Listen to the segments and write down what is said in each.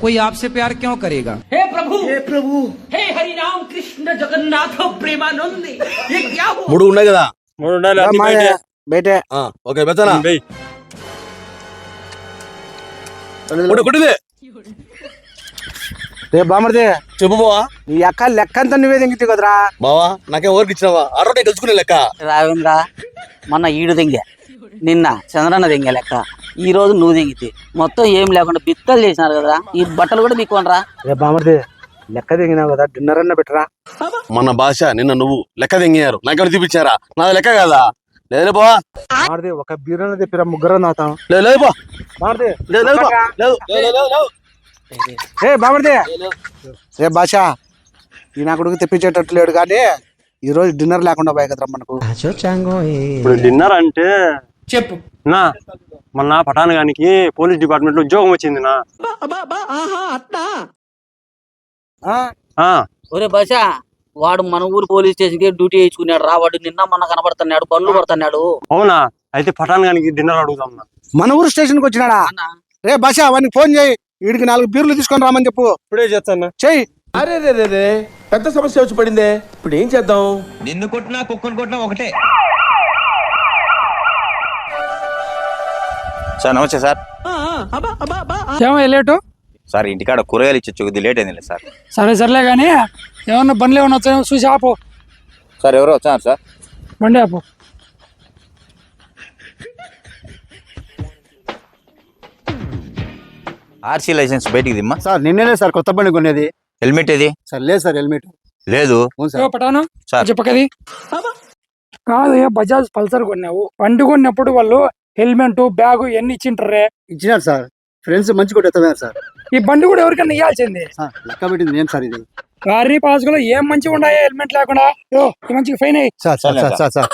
कोई आपसे प्यार क्यों करेगा हे प्रभु हे प्रभु हे हरि राम कृष्ण जगन्नाथ प्रेमानंद ये क्या हुआ మూడు ఉన్నాయి కదా మూడు ఉండాలి అన్ని మాయ బయటే. బయటే ఆ, ఓకే బెత్తనా వెయ్యి. కొట్టు కొట్టిది రే బామర్ది చెప్పు బావా నీ అక్క లెక్క అంతా నువ్వే దింగితే కదరా బావా నాకేం ఓరికి ఇచ్చినావా ఆడో తెలుసుకునే లెక్క రావేంద్ర మొన్న ఈడు దింగే నిన్న చంద్రన్న దింగే లెక్క. ఈ రోజు నువ్వు దింగితే. మొత్తం ఏం లేకుండా బిత్తలు చేసినారు కదా ఈ బట్టలు కూడా బిక్కోనరా? రే బామర్ది లెక్క దిగినావు కదా డిన్నర్ అన్న పెట్టరా. మన భాష నిన్న నువ్వు లెక్క తెంగారు నాకెవరు చూపించారా నాది లెక్క కదా? లేదు బావా బామర్ది ఒక బీరన్న తెప్పిరా ముగ్గురం తాగుతాం. లేదు లేదు బా బామర్ది లేదు లేదు బా. లేదు లేదు లేదు లేదు రే బామర్ది. రే భాష ఈ నా కొడుకు తెప్పించేటట్టు లేడు కానీ ఈ రోజు డిన్నర్ లేకుండా పోయి కదరా మనకు. ఇప్పుడు డిన్నర్ అంటే చెప్పు. నా మొన్న పటాన్ గానికి పోలీస్ డిపార్ట్మెంట్లో ఉద్యోగం వచ్చింది నా. ఆ? ఆ, ఒరే బస వాడు మన ఊరు పోలీస్ స్టేషన్కి డ్యూటీ వేయించుకున్నాడు రా వాడు నిన్న మొన్న కనబడుతున్నాడు బండ్లు పడుతున్నాడు అవునా? అయితే పటాన్ గానికి డిన్నర్ అడుగుదాం నా. మన ఊరు స్టేషన్కి వచ్చినాడా? అన్నా, రే భాష వానికి ఫోన్ చేయి. వీడికి నాలుగు బీర్లు తీసుకొని రామని చెప్పు. ఇప్పుడే చేస్తాను చెయ్యి. అరే రే రే రే పెద్ద సమస్య వచ్చి పడిందే. ఇప్పుడు ఏం చేద్దాం? నిన్ను కొట్టినా కుక్కను కొట్టినా ఒకటే. సార్ నమస్తే సార్. ఏమో లేటు? సార్ ఇంటికాడ కూరగాయలు ఇచ్చొచ్చు కొద్ది లేట్ అయింది సార్. సరే సర్లే కానీ ఏమన్నా బండ్లు ఏమన్నా వచ్చాయో చూసి ఆపు. సార్ ఎవరో వచ్చారు సార్? బండి ఆపు. ఆర్సీ లైసెన్స్ బయటికి దిమ్మా. సార్ నిన్నేనే సార్ కొత్త బండి కొనేది. హెల్మెట్ ఏది? సార్ లేదు సార్ హెల్మెట్. లేదు. పటాను సార్. చెప్పకది. కాదు బజాజ్ పల్సర్ కొన్నావు. బండి కొన్నప్పుడు వాళ్ళు హెల్మెట్ బ్యాగ్ ఇవన్నీ ఇచ్చింటారే ఇచ్చినారు సార్. ఫ్రెండ్స్ మంచి కూడా సార్. ఈ బండి కూడా ఎవరికైనా ఇవ్వాల్సింది సార్ లెక్క పెట్టింది నేను సార్ ఇది? గారి పాస్ కూడా ఏం మంచిగా ఉన్నాయో హెల్మెట్ లేకుండా? ఈ మంచిగా ఫైన్ అయ్యి. Sir sir sir sir sir.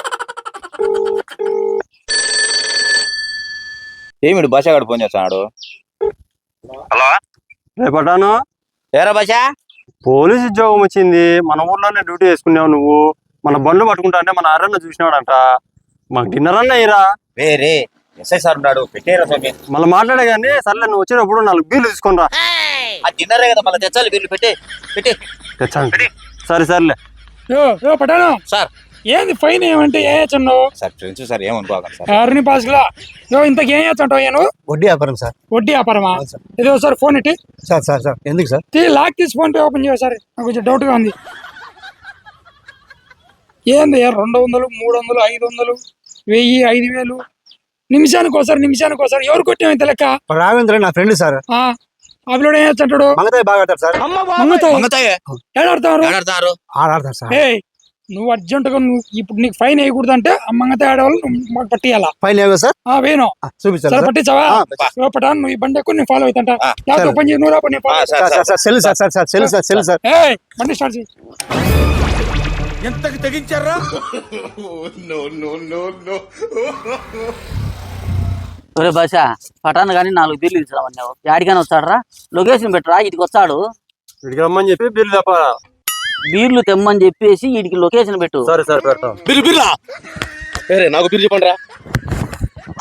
ఏమిడు phone చేస్తున్నాడు? హలో? రే పటాను. ఏరా భాష? పోలీస్ ఉద్యోగం వచ్చింది. మన ఊర్లోనే డ్యూటీ చేసుకున్నావు నువ్వు. మన బండ్లు పట్టుకుంటా అంటే మన అరన్న చూసినాడంట. మాకు డిన్నర్ అన్న ఇరా వేరే ఎస్ఐ సార్ ఉన్నాడు పెట్టేరా స్వామి. మళ్ళీ మాట్లాడే కానీ సర్లే నువ్వు వచ్చేటప్పుడు నాలుగు బీర్లు తీసుకొని రా ఆ డిన్నరే కదా మళ్ళీ తెచ్చాలి వీళ్ళు పెట్టే పెట్టే. తెచ్చాను. సరే సర్లే. యో యో పటాను సార్. ఏంది ఫైన్ ఏమంటే ఏ చిన్నావు సార్ ఫ్రెండ్స్ సార్ ఏమనుకోకండి సార్. గారిని పాస్ కూడా యో ఇంతకు ఏం చేస్తుంటావు నేను వడ్డీ వ్యాపారం సార్. వడ్డీ వ్యాపారమా? అవును సార్. ఇది ఒకసారి ఫోన్ ఇట్టి సార్ సార్ సార్. ఎందుకు సార్? తీ లాక్ తీసి ఫోన్ పే ఓపెన్ చేయ సార్ నాకు కొంచెం డౌట్గా ఉంది. ఏంది రెండు వందలు మూడు వందలు ఐదు వందలు? వెయ్యి ఐదు వేలు. నిమిషానికి ఒకసారి నిమిషానికి ఒకసారి. ఎవరు కొట్టాం ఇంత లెక్క? రావేంద్ర నా ఫ్రెండ్ సార్. ఆ అభిలోడు ఏం చేస్తుంటాడు? మంగతాయి బాగా ఆడతారు సార్. ఆడతారు ఆడాడతారు సార్. నువ్వు అర్జెంటుగా నువ్వు ఇప్పుడు నీకు ఫైన్ వేయకూడదు అంటే మంగతాయి ఆడేవాళ్ళు నువ్వు మాకు పట్టియాలా? ఫైన్ ఏవో సార్? ఆ వేను ఆ, చూపించారు సరే పట్టించావా? పటాన్ నువ్వు ఈ బండి ఎక్కువ నేను ఫాలో అవుతాంట. ఆ, లేకపోతే సరే. పని చేయి నువ్వు రా పని ఆ, sir sir cell sir cell sir cell sir. బండి స్టార్ట్ చేయి. ఎంతకి తెగించారా? ఒరే బస పటాన్ కానీ నాలుగు బీర్లు తీసుకురామన్నావు యాడికైనా వచ్చాడరా లొకేషన్ పెట్టరా? ఇటుకి వచ్చాడు ఇడికి రమ్మని చెప్పి బీర్లు తప్ప బీర్లు తెమ్మని చెప్పేసి వీడికి లొకేషన్ పెట్టు. సరే సరే పెడతాం. బిర్రు బిర్రా వేరే నాకు బిర్రు చెప్పండి రా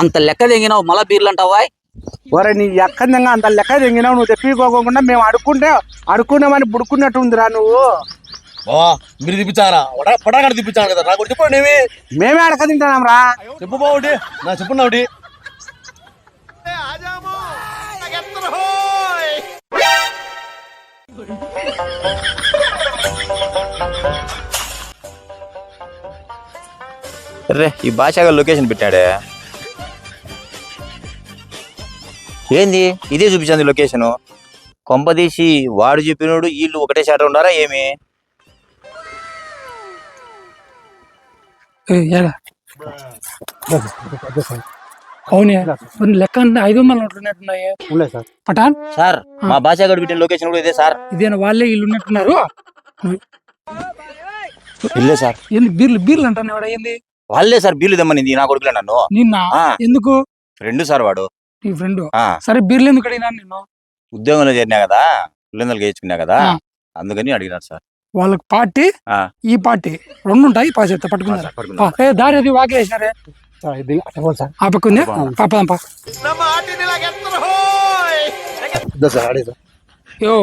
అంత లెక్క తెగినావు మళ్ళా బీర్లు అంటావా? ఒరే నీ ఎక్కందంగా అంత లెక్క తెంగినావు. నువ్వు తెప్పికోకుండా మేము అడుక్కుంటే అడుక్కున్నామని బుడుకున్నట్టు ఉందిరా నువ్వు. బావా మీరు తిప్పించారా? పటాకాడ తిప్పించాను కదా నాకు చెప్పండి ఏమి? మేమే అడక తింటాం రా. చెప్పు బావుడి నా చెప్పండి ఒకటి. రే ఈ భాషగా లొకేషన్ పెట్టాడే. ఏంది? ఇదే చూపించింది లొకేషన్ కొంపదీసి వాడు చెప్పినోడు వీళ్ళు ఒకటే షాట్ ఉన్నారా ఏమి? అవునే కొన్ని లెక్క అంటే ఐదు వందల నోట్లు ఉన్నట్టున్నాయి ఉండలేదు సార్. పటాన్ సార్ మా భాషగాడు పెట్టిన లొకేషన్ కూడా ఇదే సార్. ఇదేనా వాళ్ళే ఇల్లు ఉన్నట్టున్నారు? ఇల్లే సార్. ఏంది బీర్లు బీర్లు అంటాను వాడు ఏంది? వాళ్ళే సార్ తెమ్మనింది నా కొడుకులే నన్ను. నిన్న? ఆ. ఎందుకు? ఫ్రెండ్ సార్ వాడు. నీ ఫ్రెండ్? ఆ. సరే బీర్లు ఎందుకు అడిగినా నిన్ను? ఉద్యోగంలో చేరినా కదా పిల్లలు గేయించుకున్నా కదా ఆ. అందుకని అడిగినారు సార్. వాళ్ళకి పార్టీ ఆ. ఈ పార్టీ రెండు ఉంటాయి పాస్ చేస్తా పట్టుకున్నారు దారి అది వాకేసినారే సార్ ఇది అట్లా పోదు సార్. ఆ పక్కుంది పాపదాం యో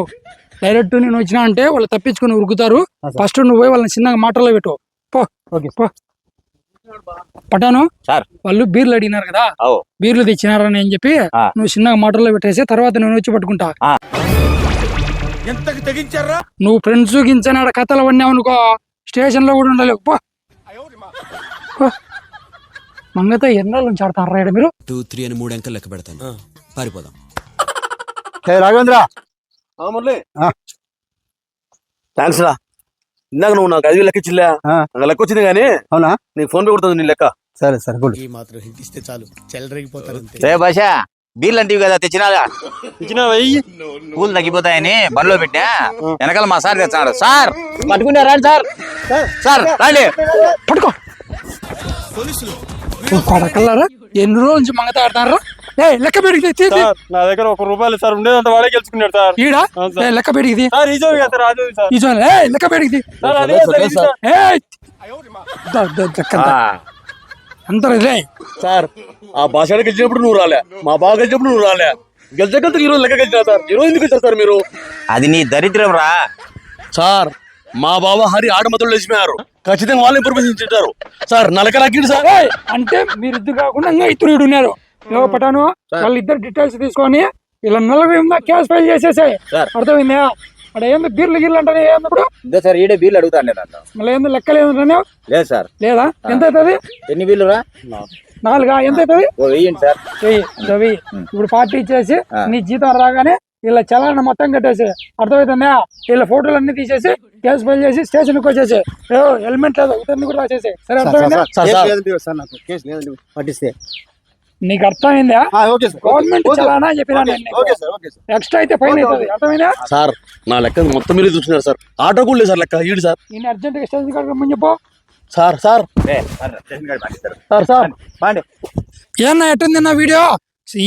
డైరెక్ట్ నేను వచ్చినా అంటే వాళ్ళు తప్పించుకొని ఉరుకుతారు. ఫస్ట్ నువ్వు పోయి వాళ్ళని చిన్నగా మాటల్లో పెట్టు. పో ఓకే. పో. పటాను? సార్. వాళ్ళు బీర్లు అడిగినారు కదా. అవు. బీర్లు తెచ్చినారని అని చెప్పి. నువ్వు చిన్నగా మాటల్లో పెట్టేసి తర్వాత నేను వచ్చి పట్టుకుంటా. ఎంతకి తెగించారా? నువ్వు ఫ్రెండ్స్ గించనాడ కథలు పడినావు అనుకో స్టేషన్లో కూడా ఉండలేవు. పో. మంగతో ఎన్నాళ్ళ నుంచి ఆడతారా ఈడ మీరు? టూ త్రీ అని మూడు అంకెలు లెక్క పెడతాను. పారిపోదాం. హే రాఘవేంద్ర. మురళి. ఆ. థ్యాంక్స్ రా. ఇందాక నువ్వు నాకు ఐదు లెక్క ఇచ్చిలే లెక్క వచ్చింది కానీ అవునా? నీకు ఫోన్ పే కొడుతుంది నీ లెక్క. సరే సరే గుడ్ ఈ మాత్రం హింట్ ఇస్తే చాలు. చెల్లరగిపోతారు రే భాష? బీర్లు అంటివి కదా తెచ్చినాగా ఇచ్చిన వెయ్యి పూలు తగ్గిపోతాయని బండిలో పెట్టా వెనకాల మా సార్ తెచ్చాడు సార్ పట్టుకుంటే రండి సార్ సార్ రండి పట్టుకో కొడకల్లారా ఎన్ని రోజుల నుంచి మంగత ఆడతారా ఏ లెక్క పెడిగి తీ, తీ. సార్ నా దగ్గర ఒక రూపాయలు సార్ ఉండేదంత వాడే గెలుచుకున్నాడు సార్ ఈడ లెక్క పెడిగిది సార్ లెక్క పెడిగిది సార్ అదే సార్ ఇది సార్ ఏ ద- ద- లెక్క ఆ, అంతా రే సార్ ఆ భాష గెలిచినప్పుడు నువ్వు రాలే. మా బాగా గెలిచినప్పుడు నువ్వు రాలే. గెలిచగంత ఈ రోజు లెక్క గెలిచినా సార్? ఈ రోజు ఎందుకు ఇచ్చారు సార్ మీరు? అది నీ దరిద్రం రా. సార్ మా బావ హరి ఆడమతులు లేచిపోయారు. ఖచ్చితంగా వాళ్ళు ఇన్ఫర్మేషన్ ఇచ్చారు సార్ నా లెక్క నాకింది సార్ అంటే మీరు ఇద్దరు కాకుండా ఇంకా ఇద్దరు ఉన్నారు. పటాను వాళ్ళ ఇద్దరు డీటెయిల్స్ తీసుకొని వీళ్ళ నలభై ఉందా క్యాష్ ఫైల్ చేసేసాయి. సార్. అర్థమైందా? అక్కడ ఏందో బీర్లు గిర్లు అంటే ఏందప్పుడు ఇదే సార్ ఈడే బీర్లు అడుగుతాను నేను మళ్ళీ ఏందో లెక్క లేదంటే లేదు సార్. లేదా? ఎంత అవుతుంది? ఎన్ని బీర్లు రా? నాలుగా? ఎంత అవుతుంది? ఓ వెయ్యండి సార్. చెయ్యి రవి ఇప్పుడు పార్టీ ఇచ్చేసి. నీ జీతం రాగానే వీళ్ళ చలాన మొత్తం కట్టేసి అర్థమవుతుందా వీళ్ళ ఫోటోలు అన్ని తీసేసి కేసు ఫైల్ చేసి స్టేషన్కి వచ్చేసి హెల్మెట్ లేదు ఇతన్ని కూడా రాసేసి. సరే అర్థమైందా? కేసు లేదండి పట్టిస్తే. నీకు అర్థమైందా? Okay sir. గవర్నమెంట్ చలానా అని చెప్పినా నేను నీకు. Okay sir okay sir. Extra అయితే ఫైన్ అవుతుంది. అర్థమైందా? సార్ నా లెక్క మొత్తం మీరే చూస్తున్నారు సార్. ఆటో కూడా లేదు సార్ లెక్క. ఈడు సార్. నేను అర్జెంట్గా స్టేషన్ కాడ రమ్మని చెప్పు. Sir sir. సార్, కాడికి. Sir sir. బాండి ఏమన్నా ఎట్టుంది నా వీడియో?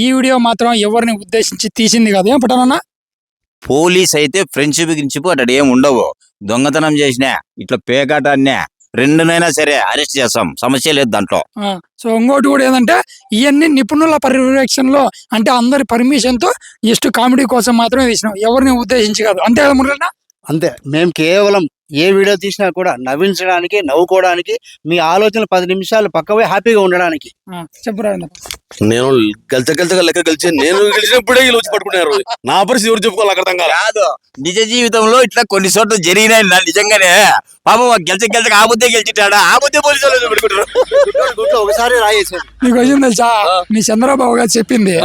ఈ వీడియో మాత్రం ఎవరిని ఉద్దేశించి తీసింది కాదు. ఏం పట్టానన్నా పోలీస్ అయితే ఫ్రెండ్షిప్ గిన్షిప్ అటు ఏం ఉండవు. దొంగతనం చేసినా ఇట్లా పేకాట అన్నా రెండునైనా సరే అరెస్ట్ చేస్తాం. సమస్య లేదు దాంట్లో. సో ఇంకోటి కూడా ఏంటంటే ఇవన్నీ నిపుణుల పర్యవేక్షణలో అంటే అందరి పర్మిషన్తో జస్ట్ కామెడీ కోసం మాత్రమే తీసినాం ఎవరిని ఉద్దేశించి కాదు. అంతే కదా మురళి అంతే. మేము కేవలం ఏ వీడియో తీసినా కూడా నవ్వించడానికి నవ్వుకోవడానికి మీ ఆలోచనలు పది నిమిషాలు పక్కవే హ్యాపీగా ఉండడానికి. చెప్పురా నేను గెలిచ గెలిచగా లెక్క గెలిచి నేను గెలిచినప్పుడే వీళ్ళు వచ్చి పట్టుకున్నారు నా పరిస్థితి ఎవరు చెప్పుకోవాలి అర్థం కాదు నిజ జీవితంలో ఇట్లా కొన్ని చోట్ల జరిగినాయి నా నిజంగానే. పాపం గెలిచ గెలిచక ఆ బుద్ధే గెలిచిటాడా ఆ బుద్ధే పోలీసు వాళ్ళు పెట్టుకుంటారు గుట్లో ఒకసారి రాయేసేది నీకు వచ్చింది తెలుసా? నీ చంద్రబాబు గారు చెప్పింది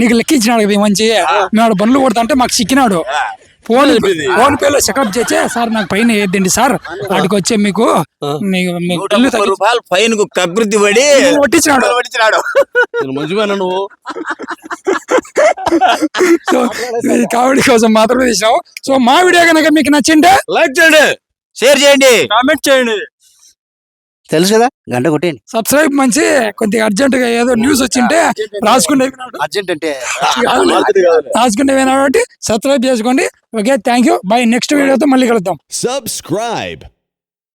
నీకు లెక్కించినాడు మంచి. మేము బండ్లు కొడతా అంటే మాకు సిక్కినాడు ఫోన్ ఫోన్ పేలో చెకప్ చేసే సార్ నాకు పైన వేద్దండి సార్. వాటికి వచ్చే మీకు రూపాయలు ఫైన్కు కకృతి పడి పట్టించినాడు నేను మంచిగా నువ్వు. సో ఈ కామెడీ కోసం మాత్రమే తీసినావు. సో మా వీడియో కనుక మీకు నచ్చింటే లైక్ చేయండి షేర్ చేయండి. కామెంట్ చేయండి. తెలుసు కదా? గంట కొట్టేయండి. సబ్స్క్రైబ్ మంచి కొద్దిగా అర్జెంట్గా ఏదో న్యూస్ వచ్చింటే రాసుకుంటే అర్జెంట్ అంటే రాసుకుంటే కాబట్టి సబ్స్క్రైబ్ చేసుకోండి. Okay thank you bye next వీడియోతో మళ్ళీ కలుద్దాం. సబ్స్క్రైబ్